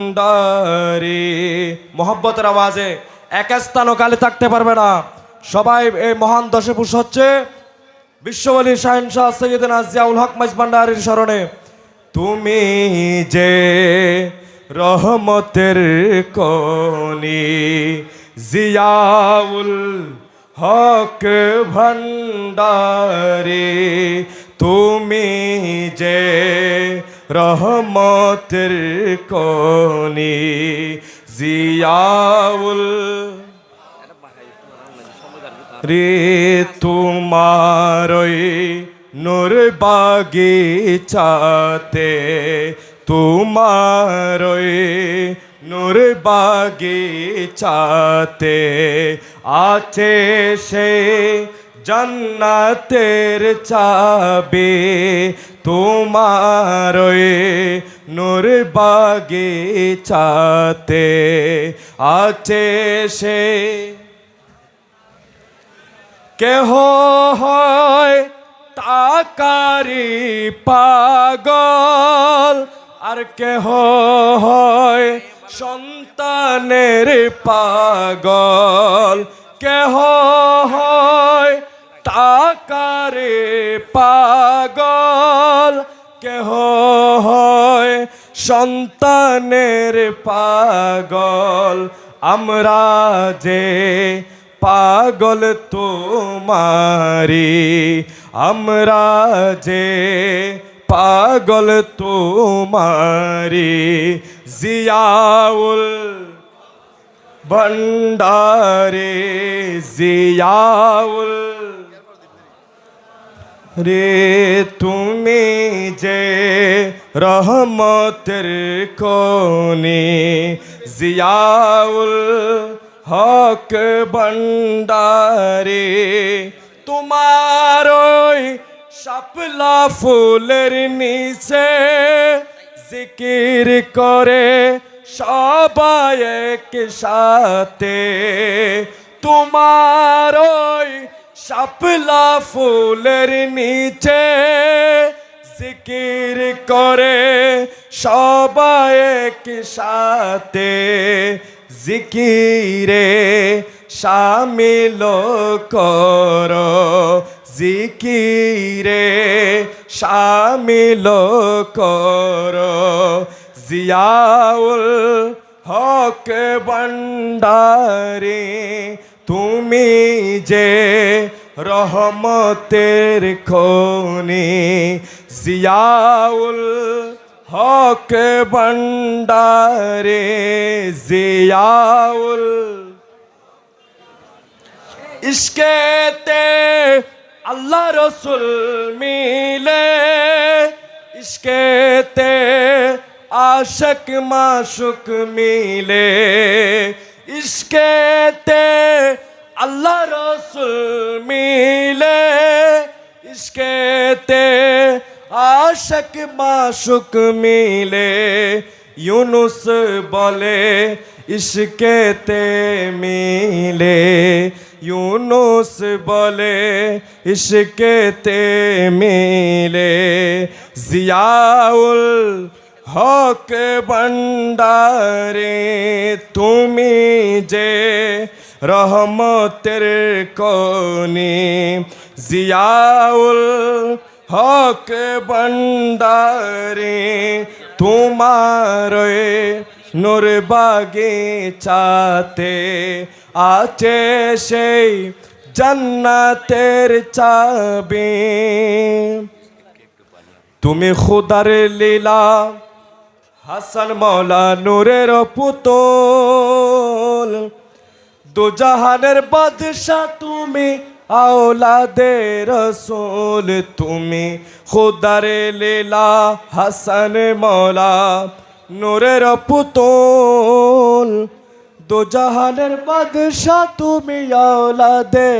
ভান্ডারে। মোহব্বতের আওয়াজে এক স্থানও কালে থাকতে পারবে না। সবাই এই মহান দশে পুষ হচ্ছে বিশ্ববলী শাহিন শাহ সৈয়দিন জিয়াউল হক মাইজ ভান্ডারির স্মরণে। তুমি যে রহমতের কনি, জিয়াউল হক ভান্ডারে, তুমি যে রহমতের কনি জিয়াউল রে তোমারই নূর বাগিচাতে তোমারই নূর বাগিচাতে আছে সে জান্নাতের চাবে তোমারই নূর বাগিচাতে আছে সে। কেহ হয় তাকারি পাগল, আর কেহ হয় সন্তানের পাগল। কেহ হয় সন্তানের পাগল আমরা যে পাগল তোমারি আমরা যে পাগল তোমারি। জিয়াউল ভণ্ডারে জিয়াউল রে তুমি যে রহমতের কোনি জিয়াউল হক ভণ্ডারে, তোমার ওই শাপলা ফুলের নিচে জিকির করে সবাই সাথে তোমার ওই শাপলা ফুলের নিচে জিকির করে, সবাই এক সাথে জিকিরে শামিল কর, জিকিরে শামিল কর। জিয়াউল হক ভণ্ডারে তুমি যে রহমতের খনি, জিয়াউল হক ভণ্ডারে, জিয়াউল ইশকেতে আল্লাহ রসুল মিলে, ইশকেতে আশক মাশুক মিলে ইশকেতে আল্লাহ রসুল মিলে ইশকেতে আশক মাশুক মিলে, ইউনুস বলে ইশকেতে মিলে, ইউনুস বলে ইশকেতে মিলে, জিয়াউল হক ভণ্ডারে তুমি যে রহমতের কোনি, জিয়াউল হক ভণ্ডারে তোমার নূর বাগিচাতে আছে সেই জান্নাতের চাবি। তুমি খুদার লীলা হাসান মৌলা নূরের পুতুল। দুজাহানের বাদশাহ তুমি আওলাদে রসুল তুমি। খুদার লীলা হাসান মৌলা নূরের পুতুল। দুজাহানের বাদশাহ তুমি আওলাদে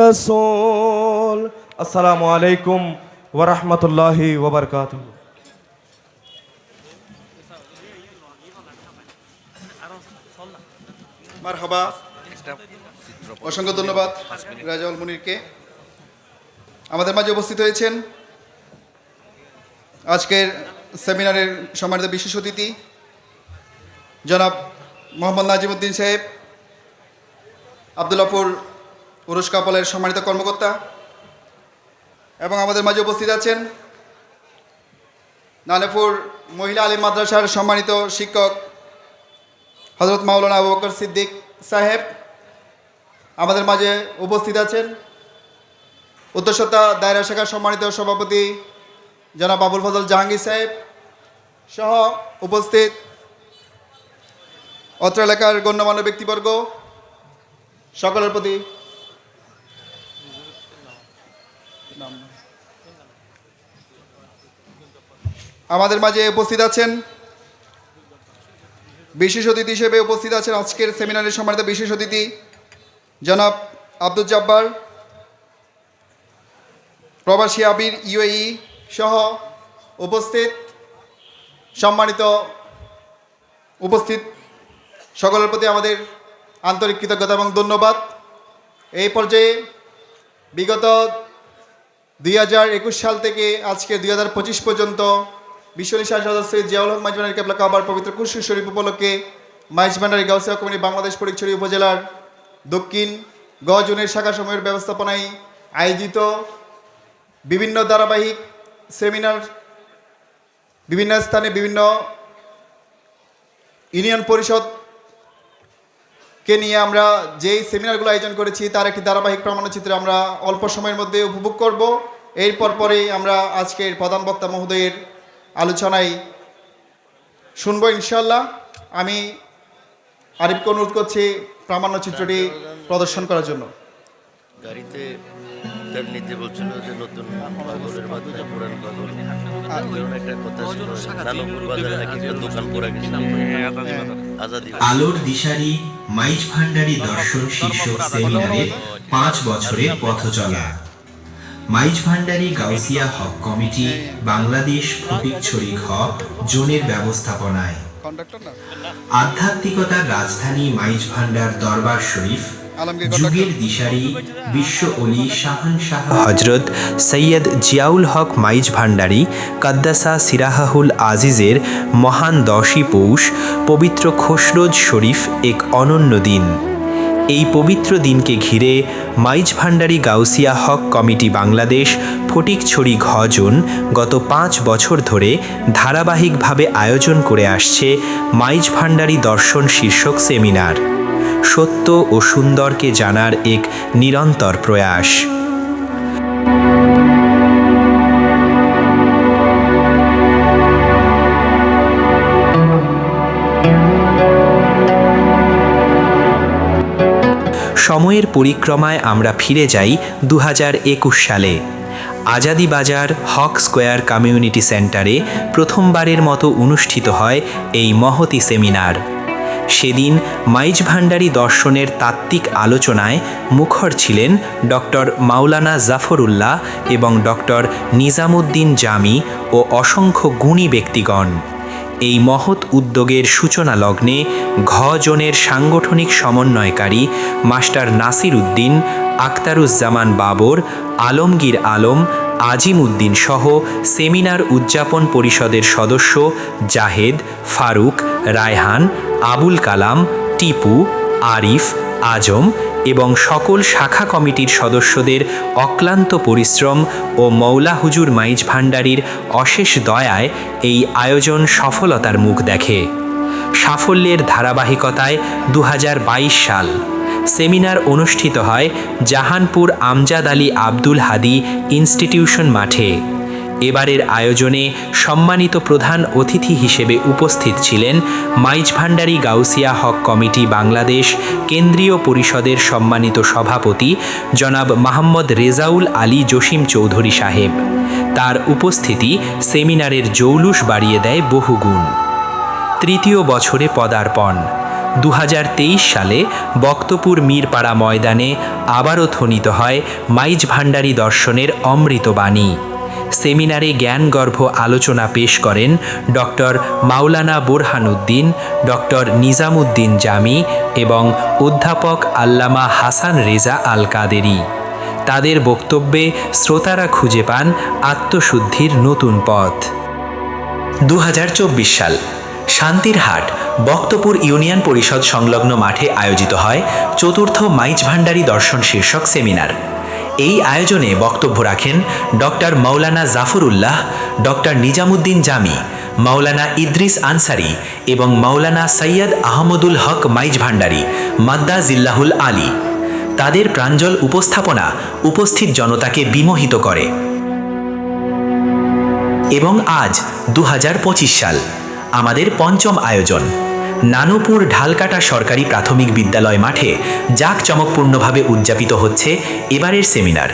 রসুল। আসসালামু আলাইকুম ওরহমতুল্লাহি ওবরকাতুহ অসংখ্য ধন্যবাদ রাজাউল মুনিরকে। আমাদের মাঝে উপস্থিত হয়েছেন আজকের সেমিনারের সম্মানিত বিশেষ অতিথি, জনাব মোহাম্মদ নাজিমুদ্দিন সাহেব, আবদুল্লাপুর উরুস কাপলের সম্মানিত কর্মকর্তা, এবং আমাদের মাঝে উপস্থিত আছেন নানেপুর মহিলা আলী মাদ্রাসার সম্মানিত শিক্ষক হজরত মাওলানা আবু বকর সিদ্দিক সাহেব আমাদের মাঝে উপস্থিত আছেন। উত্তরসত্তা দায়রা শাখার সম্মানিত সভাপতি জনাব আবুল ফজল জাহাঙ্গীর সাহেব সহ উপস্থিত অত্র এলাকার গণ্যমান্য ব্যক্তিবর্গ, সকলের প্রতি আমাদের মাঝে উপস্থিত আছেন বিশেষ অতিথি হিসেবে উপস্থিত আছেন আজকের সেমিনারের সম্মানিত বিশেষ অতিথি, জনাব আব্দুল জব্বার, প্রবাসী আবির ইউএই সহ উপস্থিত, সম্মানিত উপস্থিত সকলের প্রতি আমাদের আন্তরিক কৃতজ্ঞতা এবং ধন্যবাদ। এই পর্যায়ে বিগত দুই হাজার একুশ সাল থেকে আজকে দুই হাজার পঁচিশ পর্যন্ত বিশ্ব নিশার সদস্য জিয়াউল হক কাবার পবিত্র কুশু শরীফ উপলক্ষে মাইজবান্ডারি গাউসিয়া কমিটি বাংলাদেশ ফটিকছড়ি উপজেলার দক্ষিণ গ জোনের শাখা সময়ের ব্যবস্থাপনায় আয়োজিত বিভিন্ন ধারাবাহিক সেমিনার, বিভিন্ন স্থানে বিভিন্ন ইউনিয়ন পরিষদ কে নিয়ে আমরা যেই সেমিনারগুলো আয়োজন করেছি তার একটি ধারাবাহিক প্রমাণচিত্র আমরা অল্প সময়ের মধ্যে উপভোগ করব। এরপর পরেই আমরা আজকের প্রধান বক্তা মহোদয়ের আলোচনায় শুনব ইনশাল্লাহ আমি আরিফকে অনুরোধ করছি প্রামাণ্যচিত্রটি প্রদর্শন করার জন্য। গাড়িতে নিতে বলছিল যে নতুন পাগলের মাথায় পুরান পাগল একটা কথা ছিল নানপুর বাজারে নাকি দোকান পড়ে গেছিল আলোর দিশারি মাইজ ভান্ডারি দর্শন শীর্ষক সেমিনারের পাঁচ বছরের পথ চলা। মাইজ ভান্ডারি গাউসিয়া হক কমিটি বাংলাদেশ ফটিকছড়ি ঘ জোনের ব্যবস্থাপনায়। আধ্যাত্মিকতার রাজধানী মাইজ ভান্ডার দরবার শরীফ যুগের দিশারি বিশ্ব অলি শাহান শাহ। হজরত সৈয়দ জিয়াউল হক মাইজ ভান্ডারী কাদ্দাসা সিরাহাহুল আজিজের মহান দশই পৌষ পবিত্র খসরোজ শরীফ এক অনন্য দিন। এই পবিত্র দিনকে ঘিরে মাইজ ভান্ডারি গাউসিয়া হক কমিটি বাংলাদেশ ফটিকছড়ি ঘজন গত পাঁচ বছর ধরে ধারাবাহিকভাবে আয়োজন করে আসছে মাইজ ভান্ডারী দর্শন শীর্ষক সেমিনার। সত্য ও সুন্দরকে জানার এক নিরন্তর প্রয়াস। সময়ের পরিক্রমায় আমরা ফিরে যাই দু একুশ সালে। আজাদি বাজার হক স্কোয়ার কমিউনিটি সেন্টারে প্রথমবারের মতো অনুষ্ঠিত হয় এই মহতি সেমিনার। সেদিন মাইজ ভান্ডারী দর্শনের তাত্ত্বিক আলোচনায় মুখর ছিলেন ডক্টর মাওলানা জাফরুল্লাহ এবং ডক্টর নিজামুদ্দিন জামি ও অসংখ্য গুণী ব্যক্তিগণ। এই মহৎ উদ্যোগের সূচনা লগ্নে ঘ জোনের সাংগঠনিক সমন্বয়কারী মাস্টার নাসির উদ্দিন আক্তারুজ্জামান বাবর, আলমগীর আলম আজিম উদ্দিন সহ সেমিনার উদযাপন পরিষদের সদস্য জাহেদ, ফারুক, রায়হান, আবুল কালাম, টিপু, আরিফ, আজম এবং সকল শাখা কমিটির সদস্যদের অক্লান্ত পরিশ্রম ও মৌলা হুজুর মাইজ ভান্ডারীর অশেষ দয়ায় এই আয়োজন সফলতার মুখ দেখে। সাফল্যের ধারাবাহিকতায় দু হাজার বাইশ সাল সেমিনার অনুষ্ঠিত হয় জাহানপুর আমজাদ আলী আব্দুল হাদি ইনস্টিটিউশন মাঠে। এবারের আয়োজনে সম্মানিত প্রধান অতিথি হিসেবে উপস্থিত ছিলেন মাইজ ভান্ডারী গাউসিয়া হক কমিটি বাংলাদেশ, কেন্দ্রীয় পরিষদের সম্মানিত সভাপতি জনাব মাহমদ রেজাউল আলী জসিম চৌধুরী সাহেব। তার উপস্থিতি সেমিনারের জৌলুস বাড়িয়ে দেয় বহুগুণ তৃতীয় বছরে পদার্পণ। দু হাজার তেইশ সালে বক্তপুর মীরপাড়া ময়দানে আবারও ধ্বনিত হয় মাইজ ভান্ডারী দর্শনের অমৃতবাণী সেমিনারে জ্ঞানগর্ভ আলোচনা পেশ করেন ডক্টর মাওলানা বোরহানুদ্দিন, ডক্টর নিজামুদ্দিন জামি এবং অধ্যাপক আল্লামা হাসান রেজা আল কাদেরি তাদের বক্তব্যে শ্রোতারা খুঁজে পান আত্মশুদ্ধির নতুন পথ। দু হাজার চব্বিশ সাল শান্তির হাট বক্তপুর ইউনিয়ন পরিষদ সংলগ্ন মাঠে আয়োজিত হয় চতুর্থ মাইজ ভান্ডারী দর্শন শীর্ষক সেমিনার। এই আয়োজনে বক্তব্য রাখেন ডক্টর মৌলানা জাফরুল্লাহ, ডক্টর নিজামুদ্দিন জামি, মাওলানা ইদ্রিস আনসারি এবং মাওলানা সৈয়দ আহমদুল হক মাইজ ভান্ডারী, মাদ্দা জিল্লাহুল আলী। তাদের প্রাঞ্জল উপস্থাপনা উপস্থিত জনতাকে বিমোহিত করে। এবং আজ দু হাজার পঁচিশ সাল, আমাদের পঞ্চম আয়োজন। নানুপুর ঢালকাটা সরকারি প্রাথমিক বিদ্যালয় মাঠে জাঁকচমকপূর্ণভাবে উদযাপিত হচ্ছে এবারের সেমিনার।